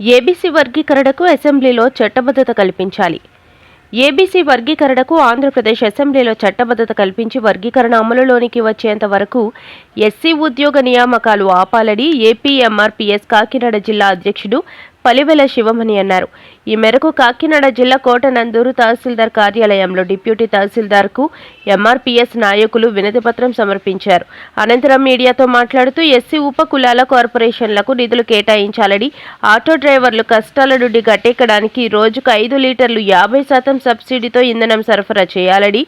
ABC వర్గీకరణకు అసెంబ్లీలో చట్టబద్ధత కల్పించాలి. ఏబీసీ వర్గీకరణకు ఆంధ్రప్రదేశ్ అసెంబ్లీలో చట్టబద్ధత కల్పించి వర్గీకరణ అమలులోనికి వచ్చేంత వరకు ఎస్సీ ఉద్యోగ నియామకాలు ఆపాలని ఏపీఎంఆర్పీఎస్ కాకినాడ జిల్లా అధ్యక్షుడు పలివెల శివమణి అన్నారు. ఈ మేరకు కాకినాడ జిల్లా కోటనందూరు తహసీల్దార్ కార్యాలయంలో డిప్యూటీ తహసీల్దార్కు ఎంఆర్పీఎస్ నాయకులు వినతిపత్రం సమర్పించారు. అనంతరం మీడియాతో మాట్లాడుతూ ఎస్సీ ఉప కులాల కార్పొరేషన్లకు నిధులు కేటాయించాలని ఆటో డ్రైవర్లు కష్టాల నుండి గట్టెక్కడానికి రోజుకు ఐదు లీటర్లు యాభై శాతం సబ్సిడీతో ఇంధనం సరఫరా చేయాలని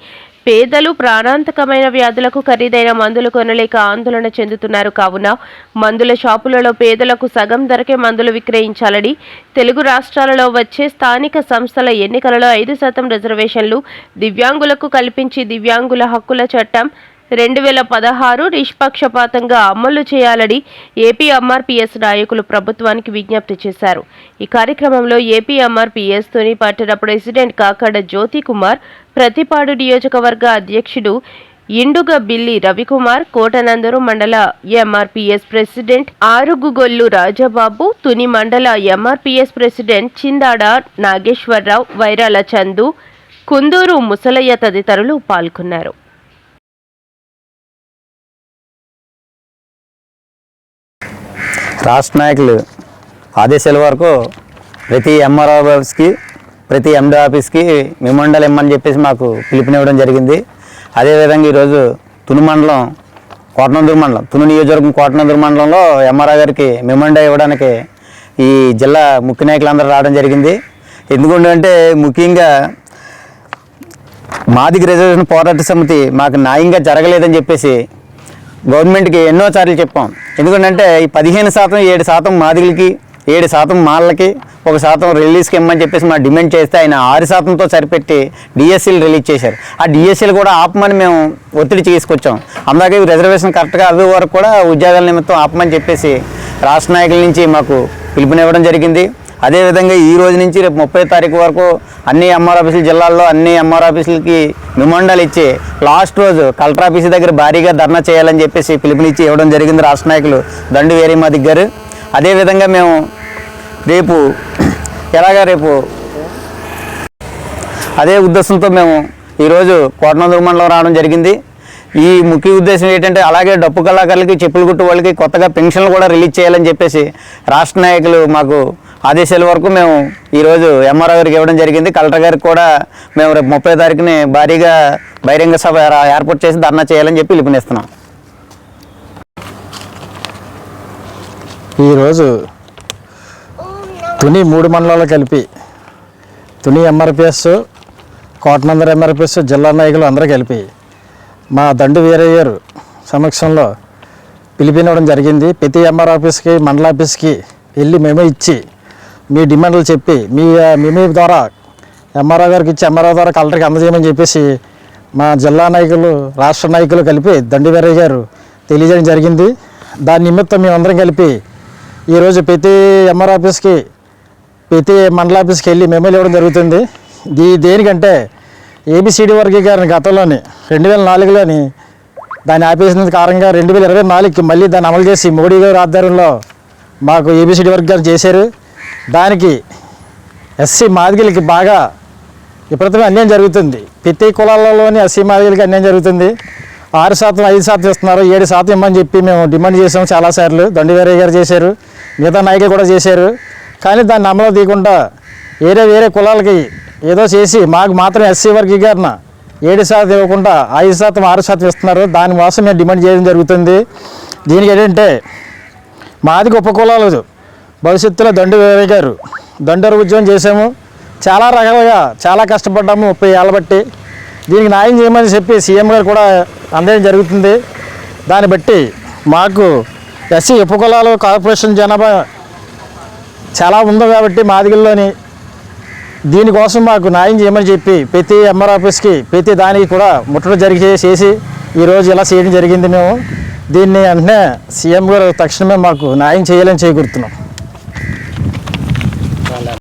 పేదలు ప్రాణాంతకమైన వ్యాధులకు ఖరీదైన మందులు కొనలేక ఆందోళన చెందుతున్నారు కావున మందుల షాపులలో పేదలకు సగం ధరకే మందులు విక్రయించాలని తెలుగు రాష్ట్రాలలో వచ్చే స్థానిక సంస్థల ఎన్నికలలో ఐదు శాతం రిజర్వేషన్లు దివ్యాంగులకు కల్పించి దివ్యాంగుల హక్కుల చట్టం రెండు వేల పదహారు నిష్పక్షపాతంగా అమలు చేయాలని ఏపీ ఎంఆర్పీఎస్ నాయకులు ప్రభుత్వానికి విజ్ఞప్తి చేశారు. ఈ కార్యక్రమంలో ఏపీ ఎంఆర్పీఎస్ తొని పట్టణ ప్రెసిడెంట్ కాకడ జ్యోతి కుమార్ ప్రతిపాడు నియోజకవర్గ అధ్యక్షుడు ఇండుగ బిల్లి రవికుమార్ కోటనందరు మండల ఎంఆర్పిఎస్ ప్రెసిడెంట్ ఆరుగుగొల్లు రాజబాబు తుని మండల ఎంఆర్పిఎస్ ప్రెసిడెంట్ చిందాడ నాగేశ్వరరావు వైరాల చందు కుందూరు ముసలయ్య తదితరులు పాల్గొన్నారు. రాష్ట్ర నాయకులు ఆదేశాల వరకు ప్రతి ఎంఆర్ఓస్కి ప్రతి ఎండో ఆఫీస్కి మెమండల్ ఇమ్మని చెప్పేసి మాకు పిలుపునివ్వడం జరిగింది. అదేవిధంగా ఈరోజు తుని మండలం కోటనందూరు మండలం తుని నియోజకవర్గం కోటనందూరు మండలంలో ఎంఆర్ఆ గారికి మెమండా ఇవ్వడానికి ఈ జిల్లా ముఖ్య నాయకులందరూ రావడం జరిగింది. ఎందుకంటే ముఖ్యంగా మాది రిజర్వేషన్ పోరాట సమితి మాకు న్యాయంగా జరగలేదని చెప్పేసి గవర్నమెంట్కి ఎన్నో సార్లు చెప్పాం. ఎందుకంటే ఈ పదిహేను శాతం ఏడు శాతం మాదిగులకి ఏడు శాతం మాళ్ళకి ఒక శాతం రిలీజ్కి ఇమ్మని చెప్పేసి మా డిమాండ్ చేస్తే ఆయన ఆరు శాతంతో సరిపెట్టి డిఎస్సీలు రిలీజ్ చేశారు. ఆ డిఎస్సీలు కూడా ఆపమని మేము ఒత్తిడి తీసుకొచ్చాం. అలాగే రిజర్వేషన్ కరెక్ట్గా అవి వరకు కూడా ఉద్యోగాల నిమిత్తం ఆపమని చెప్పేసి రాష్ట్ర నాయకుల నుంచి మాకు పిలుపునివ్వడం జరిగింది. అదేవిధంగా ఈ రోజు నుంచి రేపు ముప్పై తారీఖు వరకు అన్ని ఎంఆర్ ఆఫీసులు జిల్లాల్లో అన్ని ఎంఆర్ ఆఫీసులకి మిమండాలు ఇచ్చి లాస్ట్ రోజు కలెక్టర్ ఆఫీస్ దగ్గర భారీగా ధర్నా చేయాలని చెప్పేసి పిలుపునిచ్చి ఇవ్వడం జరిగింది రాష్ట్ర నాయకులు దండు వేరేమా దగ్గర అదేవిధంగా మేము రేపు ఎలాగా రేపు? అదే ఉద్దేశంతో మేము ఈరోజు కోటనందూరు మండలం రావడం జరిగింది. ఈ ముఖ్య ఉద్దేశం ఏంటంటే అలాగే డప్పు కళాకారులకి చెప్పులు కుట్టు వాళ్ళకి కొత్తగా పెన్షన్లు కూడా రిలీజ్ చేయాలని చెప్పేసి రాష్ట్ర నాయకులు మాకు ఆదేశాల వరకు మేము ఈరోజు ఎంఆర్ఓ గారికి ఇవ్వడం జరిగింది. కలెక్టర్ గారికి కూడా మేము రేపు ముప్పై తారీఖుని భారీగా బహిరంగ సభ ఏర్పాటు చేసి ధర్నా చేయాలని చెప్పి పిలుపునిస్తున్నాం. ఈరోజు తుని మూడు మండలాలు కలిపి తుని ఎంఆర్పిఎస్ కోటనందర్ ఎంఆర్పిఎస్ జిల్లా నాయకులు అందరూ కలిపి మా దండు వీరయ్యారు సమక్షంలో పిలిపినవడం జరిగింది. ప్రతి ఎంఆర్ ఆఫీస్కి మండల ఆఫీస్కి వెళ్ళి మేమే ఇచ్చి మీ డిమాండ్లు చెప్పి మీ మేమే ద్వారా ఎంఆర్ఓ గారికి ఇచ్చి ఎంఆర్ఓ ద్వారా కలెక్టర్కి అందజేయమని చెప్పేసి మా జిల్లా నాయకులు రాష్ట్ర నాయకులు కలిపి దండి వీరయ్య గారు తెలియజేయడం జరిగింది. దాని నిమిత్తం మేమందరం కలిపి ఈరోజు ప్రతి ఎంఆర్ ఆఫీస్కి ప్రతి మండల ఆఫీస్కి వెళ్ళి మెమోలు ఇవ్వడం జరుగుతుంది. దీ దేనికంటే ఏబిసిడి వర్గీకరణ గతంలోని రెండు వేల నాలుగులోని దాన్ని ఆపేసిన కారణంగా రెండు వేల ఇరవై నాలుగుకి మళ్ళీ దాన్ని అమలు చేసి మోడీ గారి ఆధ్వర్యంలో మాకు ఏబిసిడి వర్గీకరణ చేశారు. దానికి ఎస్సీ మాదిగలకి బాగా విపరీతమైన అన్యాయం జరుగుతుంది. ప్రతి కులాలలోని ఎస్సీ మాదిగలకి అన్యాయం జరుగుతుంది. ఆరు శాతం ఐదు శాతం ఇస్తున్నారు. ఏడు శాతం ఇమ్మని చెప్పి మేము డిమాండ్ చేసాం చాలాసార్లు. దండివేరయ్య గారు చేశారు. మిగతా నాయకులు కూడా చేశారు. కానీ దాన్ని అమలు తీయకుండా వేరే వేరే కులాలకి ఏదో చేసి మాకు మాత్రం ఎస్సీ వర్గీకరణ ఏడు శాతం ఇవ్వకుండా ఐదు శాతం ఆరు శాతం ఇస్తున్నారు. దానికోసం మేము డిమాండ్ చేయడం జరుగుతుంది. దీనికి ఏంటంటే మాది గొప్ప కులాలు. భవిష్యత్తులో దండు గారు. దండరు ఉద్యోగం చేసాము చాలా రకాలుగా చాలా కష్టపడ్డాము ముప్పై ఏళ్ళ బట్టి. దీనికి న్యాయం చేయమని చెప్పి సీఎం గారు కూడా అందడం జరుగుతుంది. దాన్ని బట్టి మాకు ఎస్సీ ఉపకులాలు కార్పొరేషన్ జనాభా చాలా ఉంది కాబట్టి మాదిగల్లోని దీనికోసం మాకు న్యాయం చేయమని చెప్పి ప్రతి ఎంఆర్ ఆఫీస్కి ప్రతి దానికి కూడా ముట్టడి జరిగి చేసి ఈరోజు ఇలా చేయడం జరిగింది మేము. దీన్ని వెంటనే సీఎం గారు తక్షణమే మాకు న్యాయం చేయాలని చేకూరుతున్నాం.